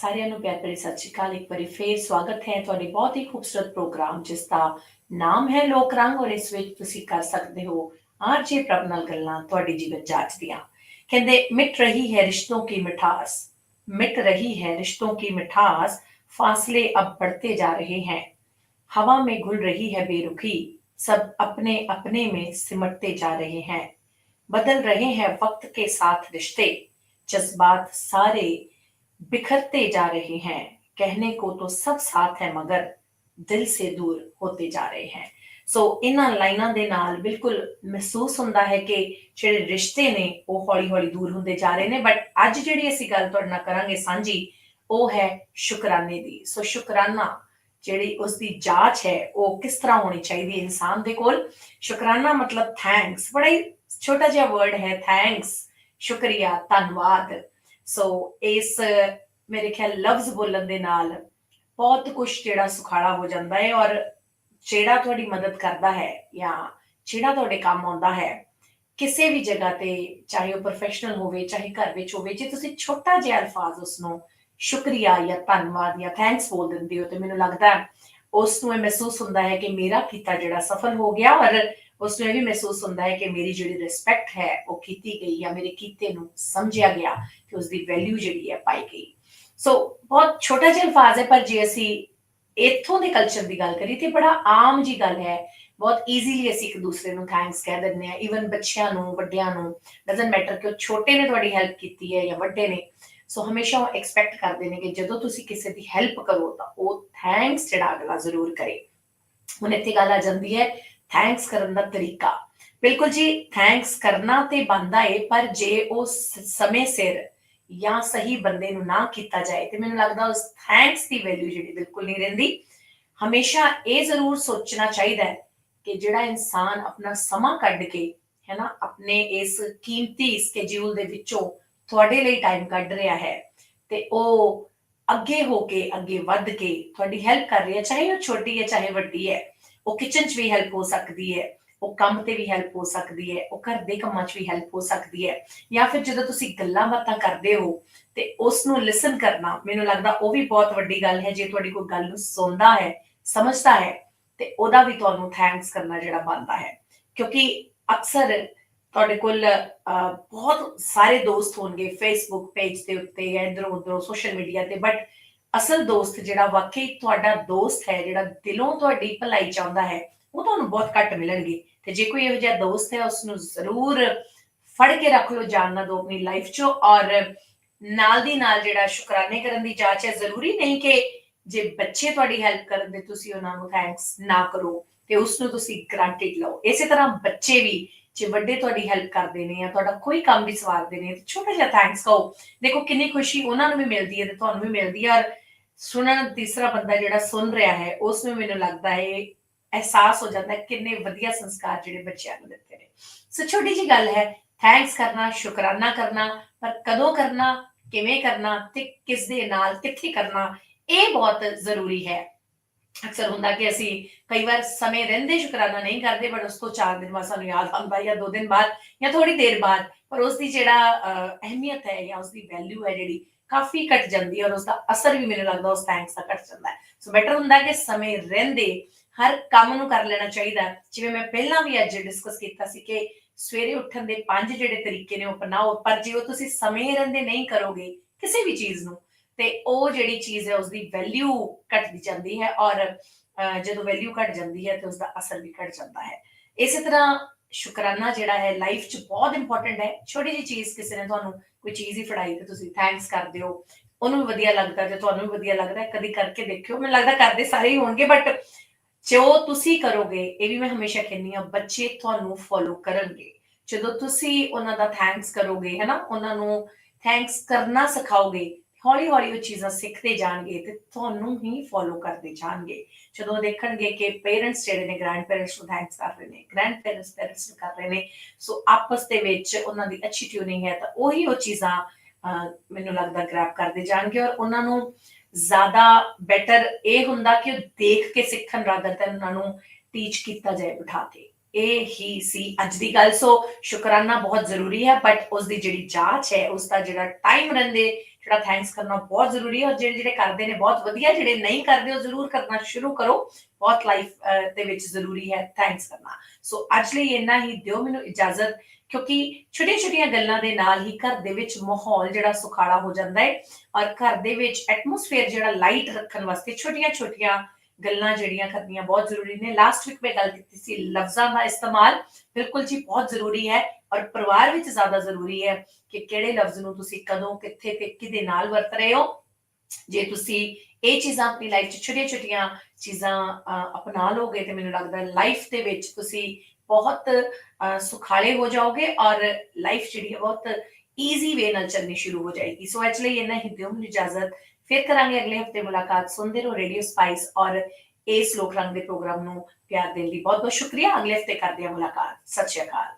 ਸਾਰਿਆਂ ਨੂੰ ਪਿਆਰ ਭਰੀ ਸਤਿ ਸ਼੍ਰੀ ਅਕਾਲ ਇੱਕ ਵਾਰੀ ਫੇਰ ਸਵਾਗਤ ਹੈ ਤੁਹਾਡੇ ਬਹੁਤ ਹੀ ਖੂਬਸੂਰਤ ਪ੍ਰੋਗਰਾਮ ਜਿਸ ਦਾ ਨਾਮ ਹੈ ਲੋਕ ਰੰਗ ਔਰ ਇਸ ਵਿੱਚ ਤੁਸੀਂ ਕਰ ਸਕਦੇ ਹੋ ਆਰਜੇ ਪ੍ਰਭ ਨਾਲ ਗੱਲਾਂ ਤੁਹਾਡੀ ਜੀਵਨ ਜਾਂਚ ਦੀਆਂ ਕਹਿੰਦੇ ਮਿਟ ਰਹੀ ਹੈ ਰਿਸ਼ਤੋं की मिठास मिट रही है रिश्तों की मिठास फासले अब बढ़ते जा रहे हैं हवा में घुल रही है बेरुखी सब अपने अपने में सिमटते जा रहे हैं बदल रहे हैं वक्त के साथ रिश्ते जज्बात सारे बिखरते जा रहे हैं कहने को तो सब साथ है मगर ਦਿਲ ਸੇ ਦੂਰ ਹੋਤੇ ਜਾ ਰਹੇ ਹੈ ਸੋ ਇਹਨਾਂ ਲਾਈਨਾਂ ਦੇ ਨਾਲ ਬਿਲਕੁਲ ਮਹਿਸੂਸ ਹੁੰਦਾ ਹੈ ਕਿ ਜਿਹੜੇ ਰਿਸ਼ਤੇ ਨੇ ਉਹ ਹੌਲੀ-ਹੌਲੀ ਦੂਰ ਹੁੰਦੇ ਜਾ ਰਹੇ ਨੇ ਬਟ ਅੱਜ ਜਿਹੜੀ ਅਸੀਂ ਗੱਲ ਤੁਹਾਡੇ ਨਾਲ ਕਰਾਂਗੇ ਸਾਂਝੀ ਉਹ ਹੈ ਸ਼ੁਕਰਾਨੇ ਦੀ ਸੋ ਸ਼ੁਕਰਾਨਾ ਜਿਹੜੀ ਉਸ ਦੀ ਜਾਂਚ ਹੈ ਉਹ ਕਿਸ ਤਰ੍ਹਾਂ ਹੋਣੀ ਚਾਹੀਦੀ ਹੈ ਇਨਸਾਨ ਦੇ ਕੋਲ ਸ਼ੁਕਰਾਨਾ ਮਤਲਬ ਥੈਂਕਸ ਬੜਾ ਹੀ ਛੋਟਾ ਜਿਹਾ ਵਰਡ ਹੈ ਥੈਂਕਸ ਸ਼ੁਕਰੀਆ ਧੰਨਵਾਦ ਸੋ ਇਸ ਮੇਰੇ ਖਿਆਲ ਲਫ਼ਜ਼ ਬੋਲਣ ਦੇ ਨਾਲ ਬਹੁਤ ਕੁਝ ਜਿਹੜਾ ਸੁਖਾਲਾ ਹੋ ਜਾਂਦਾ ਹੈ ਔਰ ਜਿਹੜਾ ਤੁਹਾਡੀ ਮਦਦ ਕਰਦਾ ਹੈ ਜਾਂ ਜਿਹੜਾ ਤੁਹਾਡੇ ਕੰਮ ਆਉਂਦਾ ਹੈ, ਕਿਸੇ ਵੀ ਜਗ੍ਹਾ ਤੇ, ਚਾਹੇ ਉਹ ਪ੍ਰੋਫੈਸ਼ਨਲ ਹੋਵੇ, ਚਾਹੇ ਘਰ ਵਿੱਚ ਹੋਵੇ, ਜੇ ਤੁਸੀਂ ਛੋਟਾ ਜਿਹਾ ਅਲਫਾਜ਼ ਉਸ ਨੂੰ ਸ਼ੁਕਰੀਆ ਜਾਂ ਧੰਨਵਾਦ ਜਾਂ ਥੈਂਕਸ ਬੋਲ ਦਿੰਦੇ ਹੋ ਤੇ ਮੈਨੂੰ ਲੱਗਦਾ ਹੈ ਉਸ ਨੂੰ ਇਹ ਮਹਿਸੂਸ ਹੁੰਦਾ ਹੈ ਕਿ ਮੇਰਾ ਕੀਤਾ ਜਿਹੜਾ ਸਫਲ ਹੋ ਗਿਆ ਔਰ ਉਸ ਨੂੰ ਇਹ ਵੀ ਮਹਿਸੂਸ ਹੁੰਦਾ ਹੈ ਕਿ ਮੇਰੀ ਜਿਹੜੀ ਰਿਸਪੈਕਟ ਹੈ, ਉਹ ਕੀਤੀ ਗਈ ਜਾਂ ਮੇਰੇ ਕੀਤੇ ਨੂੰ ਸਮਝਿਆ ਗਿਆ ਕਿ ਉਸ ਦੀ ਵੈਲਿਊ ਜਿਹੜੀ ਹੈ ਪਾਈ ਗਈ। ਸੋ ਬਹੁਤ ਛੋਟਾ ਜਿਹਾ ਅਲਫਾਜ਼ ਹੈ, ਪਰ ਜੇ ਅਸੀਂ ਇੱਥੋਂ ਦੇ ਕਲਚਰ ਦੀ ਗੱਲ ਕਰੀਏ ਤੇ ਬੜਾ ਆਮ ਜੀ ਗੱਲ ਹੈ। ਬਹੁਤ ਈਜ਼ੀਲੀ ਅਸੀਂ ਇੱਕ ਦੂਸਰੇ ਨੂੰ ਥੈਂਕਸ ਕਹਿ ਦਿੰਦੇ ਆ ਇਵਨ ਬੱਚਿਆਂ ਨੂੰ, ਵੱਡਿਆਂ ਨੂੰ। ਡਸਨਟ ਮੈਟਰ ਕਿ ਉਹ ਛੋਟੇ ਨੇ ਤੁਹਾਡੀ ਹੈਲਪ ਕੀਤੀ ਹੈ ਜਾਂ ਵੱਡੇ ਨੇ। ਸੋ ਹਮੇਸ਼ਾ ਉਹ ਐਕਸਪੈਕਟ ਕਰਦੇ ਨੇ ਕਿ ਜਦੋਂ ਤੁਸੀਂ ਕਿਸੇ ਦੀ ਹੈਲਪ ਕਰੋ ਤਾਂ ਉਹ ਥੈਂਕਸ ਜਿਹੜਾ ਅਗਲਾ ਜ਼ਰੂਰ ਕਰੇ। ਹੁਣ ਇੱਥੇ ਗੱਲ ਆ ਜਾਂਦੀ ਹੈ ਥੈਂਕਸ ਕਰਨ ਦਾ ਤਰੀਕਾ। ਬਿਲਕੁਲ ਜੀ ਥੈਂਕਸ ਕਰਨਾ ਤੇ ਬੰਦਾ ਏ, ਪਰ ਜੇ ਉਹ ਸਮੇਂ ਸਿਰ ਜਾਂ ਸਹੀ ਬੰਦੇ ਨੂੰ ਨਾ ਕੀਤਾ ਜਾਏ, ਤੇ ਮੈਨੂੰ ਲੱਗਦਾ ਉਸ ਥੈਂਕਸ ਦੀ ਵੈਲਿਊ ਜਿਹੜੀ ਬਿਲਕੁਲ ਨਹੀਂ ਰਹਿੰਦੀ। ਹਮੇਸ਼ਾ ਇਹ ਜ਼ਰੂਰ ਸੋਚਣਾ ਚਾਹੀਦਾ ਹੈ ਕਿ ਜਿਹੜਾ ਇਨਸਾਨ ਆਪਣਾ ਸਮਾਂ ਕੱਢ ਕੇ ਹੈ ਨਾ ਆਪਣੇ ਇਸ ਕੀਮਤੀ ਸਕੇਡਿਊਲ ਦੇ ਵਿੱਚੋਂ ਤੁਹਾਡੇ ਲਈ ਟਾਈਮ ਕੱਢ ਰਿਹਾ ਹੈ, ਤੇ ਉਹ ਅੱਗੇ ਹੋ ਕੇ, ਅੱਗੇ ਵੱਧ ਕੇ ਤੁਹਾਡੀ ਹੈਲਪ ਕਰ ਰਿਹਾ ਚਾਹੇ ਉਹ ਛੋਟੀ ਹੈ, ਚਾਹੇ ਵੱਡੀ ਹੈ ਉਹ ਕਿਚਨ 'ਚ ਵੀ ਹੈਲਪ ਹੋ ਸਕਦੀ ਹੈ ਉਹ ਕੰਮ ਤੇ ਵੀ ਹੈਲਪ ਹੋ ਸਕਦੀ ਹੈ ਉਹ ਘਰ ਦੇ ਕੰਮਾਂ 'ਚ ਵੀ ਹੈਲਪ ਹੋ ਸਕਦੀ ਹੈ ਜਾਂ ਫਿਰ ਜਦੋਂ ਤੁਸੀਂ ਗੱਲਾਂ ਬਾਤਾਂ ਕਰਦੇ ਹੋ ਤੇ ਉਸ ਨੂੰ ਲਿਸਨ ਕਰਨਾ ਮੈਨੂੰ ਲੱਗਦਾ ਉਹ ਵੀ ਬਹੁਤ ਵੱਡੀ ਗੱਲ ਹੈ ਜੇ ਤੁਹਾਡੀ ਕੋਈ ਗੱਲ ਨੂੰ ਸੁਣਦਾ ਹੈ ਸਮਝਦਾ ਹੈ ਤੇ ਉਹਦਾ ਵੀ ਤੁਹਾਨੂੰ ਥੈਂਕਸ ਕਰਨਾ ਜਿਹੜਾ ਬਣਦਾ ਹੈ। ਕਿਉਂਕਿ ਅਕਸਰ ਤੁਹਾਡੇ ਕੋਲ ਅਹ, ਬਹੁਤ ਸਾਰੇ ਦੋਸਤ ਹੋਣਗੇ ਫੇਸਬੁੱਕ ਪੇਜ ਦੇ ਉੱਤੇ ਜਾਂ ਇਧਰੋਂ ਉਧਰੋਂ ਸੋਸ਼ਲ ਮੀਡੀਆ ਤੇ ਬਟ ਅਸਲ ਦੋਸਤ ਜਿਹੜਾ ਵਾਕਈ ਤੁਹਾਡਾ ਦੋਸਤ ਹੈ, ਜਿਹੜਾ ਦਿਲੋਂ ਤੁਹਾਡੀ ਭਲਾਈ ਚਾਹੁੰਦਾ ਹੈ, ਉਹ ਤੁਹਾਨੂੰ ਬਹੁਤ ਘੱਟ ਮਿਲਣਗੇ। ਤੇ ਜੇ ਕੋਈ ਇਹੋ ਜਿਹਾ ਦੋਸਤ ਹੈ ਉਸ ਨੂੰ ਜ਼ਰੂਰ ਫੜ ਕੇ ਰੱਖ ਲਓ ਜਾਨ ਨਾ ਦਿਓ ਆਪਣੀ ਲਾਈਫ 'ਚੋਂ। ਔਰ ਨਾਲ ਦੀ ਨਾਲ ਜਿਹੜਾ ਸ਼ੁਕਰਾਨੇ ਕਰਨ ਦੀ ਜਾਂਚ ਹੈ, ਜ਼ਰੂਰੀ ਨਹੀਂ ਕਿ ਜੇ ਬੱਚੇ ਤੁਹਾਡੀ ਹੈਲਪ ਕਰਨ ਦੇ ਤੁਸੀਂ ਉਹਨਾਂ ਨੂੰ ਥੈਂਕਸ ਨਾ ਕਰੋ, ਤੇ ਉਸ ਨੂੰ ਤੁਸੀਂ ਗ੍ਰਾਂਟਡ ਲਓ। ਇਸੇ ਤਰ੍ਹਾਂ ਬੱਚੇ ਵੀ ਜੇ ਵੱਡੇ ਤੁਹਾਡੀ ਹੈਲਪ ਕਰਦੇ ਨੇ ਜਾਂ ਤੁਹਾਡਾ ਕੋਈ ਕੰਮ ਵੀ ਸਵਾਰਦੇ ਨੇ, ਤੇ ਛੋਟਾ ਜਿਹਾ ਥੈਂਕਸ ਕਹੋ। ਦੇਖੋ ਕਿੰਨੀ ਖੁਸ਼ੀ ਉਹਨਾਂ ਨੂੰ ਵੀ ਮਿਲਦੀ ਹੈ ਤੇ ਤੁਹਾਨੂੰ ਵੀ ਮਿਲਦੀ ਹੈ। ਔਰ ਸੁਣਨ ਤੀਸਰਾ ਬੰਦਾ ਜਿਹੜਾ ਸੁਣ ਰਿਹਾ ਹੈ, ਉਸ ਨੂੰ ਮੈਨੂੰ ਲੱਗਦਾ ਹੈ, ਅਹਿਸਾਸ ਹੋ ਜਾਂਦਾ ਹੈ ਕਿੰਨੇ ਵਧੀਆ ਸੰਸਕਾਰ ਜਿਹੜੇ ਬੱਚਿਆਂ ਨੂੰ ਦਿੱਤੇ ਨੇ। ਸੋ ਛੋਟੀ ਜੀ ਗੱਲ ਹੈ ਥੈਂਕਸ ਕਰਨਾ, ਸ਼ੁਕਰਾਨਾ ਕਰਨਾ, ਪਰ ਕਦੋਂ ਕਰਨਾ, ਕਿਵੇਂ ਕਰਨਾ ਤੇ ਕਿਸ ਦੇ ਨਾਲ ਕਿੱਥੇ ਕਰਨਾ, ਇਹ ਬਹੁਤ ਜ਼ਰੂਰੀ ਹੈ। ਅਕਸਰ ਹੁੰਦਾ ਕਿ ਅਸੀਂ ਕਈ ਵਾਰ ਸਮੇਂ ਰਹਿੰਦੇ ਸ਼ੁਕਰਾਨਾ ਨਹੀਂ ਕਰਦੇ ਬਟ ਉਸ ਤੋਂ 4 ਦਿਨ ਬਾਅਦ ਸਾਨੂੰ ਯਾਦ ਆਉਂਦਾ ਜਾਂ 2 ਦਿਨ ਬਾਅਦ ਜਾਂ ਥੋੜੀ ਦੇਰ ਬਾਅਦ ਪਰ ਉਸ ਦੀ ਜਿਹੜਾ ਅਹ, ਅਹਿਮੀਅਤ ਹੈ ਜਾਂ ਉਸ ਦੀ ਵੈਲਿਊ ਹੈ ਜਿਹੜੀ ਕਾਫੀ ਘਟ ਜਾਂਦੀ ਹੈ ਔਰ ਉਸ ਦਾ ਅਸਰ ਵੀ ਮੈਨੂੰ ਲੱਗਦਾ ਉਸ ਥੈਂਕਸ ਦਾ ਘਟ ਜਾਂਦਾ ਹੈ। ਸੋ ਬੈਟਰ ਹੁੰਦਾ ਕਿ ਸਮੇਂ ਰਹਿੰਦੇ ਹਰ ਕੰਮ ਨੂੰ ਕਰ ਲੈਣਾ ਚਾਹੀਦਾ ਜਿਵੇਂ ਮੈਂ ਪਹਿਲਾਂ ਵੀ ਅੱਜ ਡਿਸਕਸ ਕੀਤਾ ਸੀ ਕਿ ਸਵੇਰੇ ਉੱਠਣ ਦੇ ਪੰਜ ਜਿਹੜੇ ਤਰੀਕੇ ਨੇ ਉਹ ਅਪਣਾਓ ਪਰ ਜੇ ਉਹ ਤੁਸੀਂ ਸਮੇਂ ਰਹਿੰਦੇ ਨਹੀਂ ਕਰੋਗੇ ਕਿਸੇ ਵੀ ਚੀਜ਼ ਨੂੰ ਤੇ ਉਹ ਜਿਹੜੀ ਚੀਜ਼ ਹੈ ਉਸ ਦੀ ਵੈਲਿਊ ਘਟਦੀ ਜਾਂਦੀ ਹੈ ਔਰ ਜਦੋਂ ਵੈਲਿਊ ਘਟ ਜਾਂਦੀ ਹੈ ਤੇ ਉਸ ਦਾ ਅਸਰ ਵੀ ਘਟ ਜਾਂਦਾ ਹੈ। ਇਸੇ ਤਰ੍ਹਾਂ ਸ਼ੁਕਰਾਨਾ ਜਿਹੜਾ ਹੈ ਲਾਈਫ 'ਚ ਬਹੁਤ ਇੰਪੋਰਟੈਂਟ ਹੈ। ਛੋਟੀ ਜਿਹੀ ਚੀਜ਼ ਕਿਸੇ ਨੇ ਤੁਹਾਨੂੰ ਕੋਈ ਚੀਜ਼ ਹੀ ਫੜਾਈ ਤੇ ਤੁਸੀਂ ਥੈਂਕਸ ਕਰਦੇ ਹੋ ਉਹਨੂੰ ਵੀ ਵਧੀਆ ਲੱਗਦਾ ਤੇ ਤੁਹਾਨੂੰ ਵੀ ਵਧੀਆ ਲੱਗਦਾ ਕਦੀ ਕਰਕੇ ਦੇਖਿਓ। ਮੈਨੂੰ ਲੱਗਦਾ ਕਰਦੇ ਸਾਰੇ ਹੀ ਹੋਣਗੇ ਬਟ ਜੋ ਤੁਸੀਂ ਕਰੋਗੇ, ਇਹ ਵੀ ਮੈਂ ਹਮੇਸ਼ਾ ਕਹਿੰਦੀ ਹਾਂ, ਬੱਚੇ ਤੁਹਾਨੂੰ ਫੋਲੋ ਕਰਨਗੇ। ਜਦੋਂ ਤੁਸੀਂ ਉਹਨਾਂ ਦਾ ਥੈਂਕਸ ਕਰੋਗੇ ਹੈ ਉਹਨਾਂ ਨੂੰ ਥੈਂਕਸ ਕਰਨਾ ਸਿਖਾਓਗੇ ਹੌਲੀ ਹੌਲੀ ਉਹ ਚੀਜ਼ਾਂ ਸਿੱਖਦੇ ਜਾਣਗੇ ਤੇ ਤੁਹਾਨੂੰ ਹੀ ਫੋਲੋ ਕਰਦੇ ਜਾਣਗੇ। ਜਦੋਂ ਦੇਖਣਗੇ ਕਿ ਪੇਰੈਂਟਸ ਜਿਹੜੇ ਨੇ ਗ੍ਰੈਂਡ ਪੇਰੈਂਟਸ ਨੂੰ ਥੈਂਕਸ ਕਰ ਰਹੇ ਨੇ ਗ੍ਰੈਂਡ ਪੇਰੈਂਟਸ ਪੇਰੈਂਟਸ ਨੂੰ ਕਰ ਰਹੇ ਨੇ, ਸੋ ਆਪਸ ਦੇ ਵਿੱਚ ਉਹਨਾਂ ਦੀ ਅੱਛੀ ਟਿਊਨਿੰਗ ਹੈ ਤਾਂ ਉਹੀ ਉਹ ਚੀਜ਼ਾਂ ਮੈਨੂੰ ਲੱਗਦਾ ਗ੍ਰੈਬ ਕਰਦੇ ਜਾਣਗੇ ਔਰ ਉਹਨਾਂ ਨੂੰ ਜ਼ਿਆਦਾ ਬੈਟਰ ਇਹ ਹੁੰਦਾ ਕਿ ਉਹ ਦੇਖ ਕੇ ਸਿੱਖਣ ਰਾਦਰ ਤਨ ਉਹਨਾਂ ਨੂੰ ਟੀਚ ਕੀਤਾ ਜਾਏ ਬਿਠਾ ਕੇ। ਇਹ ਹੀ ਸੀ ਅੱਜ ਦੀ ਗੱਲ। ਸੋ ਸ਼ੁਕਰਾਨਾ ਬਹੁਤ ਜ਼ਰੂਰੀ ਹੈ ਬਟ ਉਸ ਦੀ ਜਿਹੜੀ ਜਾਂਚ ਹੈ ਉਸ ਦਾ ਜਿਹੜਾ ਟਾਈਮ ਰਹਿੰਦੇ ਜਿਹੜਾ ਥੈਂਕਸ ਕਰਨਾ ਬਹੁਤ ਜ਼ਰੂਰੀ ਹੈ ਔਰ ਜਿਹੜੇ ਜਿਹੜੇ ਕਰਦੇ ਨੇ, ਬਹੁਤ ਵਧੀਆ, ਜਿਹੜੇ ਨਹੀਂ ਕਰਦੇ, ਉਹ ਜ਼ਰੂਰ ਕਰਨਾ ਸ਼ੁਰੂ ਕਰੋ। ਬਹੁਤ ਲਾਈਫ ਦੇ ਵਿੱਚ ਜ਼ਰੂਰੀ ਹੈ ਥੈਂਕਸ ਕਰਨਾ। ਸੋ ਅੱਜ ਲਈ ਇੰਨਾ ਹੀ ਦਿਓ ਮੈਨੂੰ ਇਜਾਜ਼ਤ, ਕਿਉਂਕਿ ਛੋਟੀਆਂ ਛੋਟੀਆਂ ਗੱਲਾਂ ਦੇ ਨਾਲ ਹੀ ਘਰ ਦੇ ਵਿੱਚ ਮਾਹੌਲ ਜਿਹੜਾ ਸੁਖਾਲਾ ਹੋ ਜਾਂਦਾ ਹੈ ਔਰ ਘਰ ਦੇ ਵਿੱਚ ਐਟਮੋਸਫੇਅਰ ਜਿਹੜਾ ਲਾਈਟ ਰੱਖਣ ਵਾਸਤੇ ਛੋਟੀਆਂ ਛੋਟੀਆਂ ਗੱਲਾਂ ਜਿਹੜੀਆਂ ਕਰਨੀਆਂ ਬਹੁਤ ਜ਼ਰੂਰੀ ਨੇ। ਲਾਸਟ ਵੀਕ ਮੈਂ ਗੱਲ ਕੀਤੀ ਸੀ ਲਫ਼ਜ਼ਾਂ ਦਾ ਇਸਤੇਮਾਲ। ਬਿਲਕੁਲ ਜੀ ਬਹੁਤ ਜ਼ਰੂਰੀ ਹੈ ਔਰ ਪਰਿਵਾਰ ਵਿੱਚ ਜ਼ਿਆਦਾ ਜ਼ਰੂਰੀ ਹੈ ਕਿ ਕਿਹੜੇ ਲਫ਼ਜ਼ ਨੂੰ ਤੁਸੀਂ ਕਦੋਂ ਕਿੱਥੇ ਤੇ ਕਿਹਦੇ ਨਾਲ ਵਰਤ ਰਹੇ ਹੋ। ਜੇ ਤੁਸੀਂ ਇਹ ਚੀਜ਼ਾਂ ਆਪਣੀ ਲਾਈਫ 'ਚ ਛੋਟੀਆਂ ਛੋਟੀਆਂ ਚੀਜ਼ਾਂ ਅਹ, ਅਪਣਾ ਲੋਗੇ ਤੇ ਮੈਨੂੰ ਲੱਗਦਾ ਲਾਈਫ ਦੇ ਵਿੱਚ ਤੁਸੀਂ ਬਹੁਤ ਅਹ, ਸੁਖਾਲੇ ਹੋ ਜਾਓਗੇ ਔਰ ਲਾਈਫ ਜਿਹੜੀ ਹੈ ਬਹੁਤ ਈਜ਼ੀ ਵੇ ਨਾਲ ਚੱਲਣੀ ਸ਼ੁਰੂ ਹੋ ਜਾਏਗੀ ਸੋ ਅੱਜ ਲਈ ਇੰਨਾ ਹੀ ਦਿਓ ਮੈਨੂੰ ਇਜਾਜ਼ਤ ਫਿਰ ਕਰਾਂਗੇ ਅਗਲੇ ਹਫ਼ਤੇ ਮੁਲਾਕਾਤ ਸੁਣਦੇ ਰਹੋ ਰੇਡੀਓ ਸਪਾਈਸ ਔਰ ਇਸ ਲੋਕ ਰੰਗ ਦੇ ਪ੍ਰੋਗਰਾਮ ਨੂੰ ਪਿਆਰ ਦੇਣ ਲਈ ਬਹੁਤ ਬਹੁਤ ਸ਼ੁਕਰੀਆ ਅਗਲੇ ਹਫ਼ਤੇ ਕਰਦੇ ਹਾਂ ਮੁਲਾਕਾਤ ਸਤਿ ਸ਼੍ਰੀ ਅਕਾਲ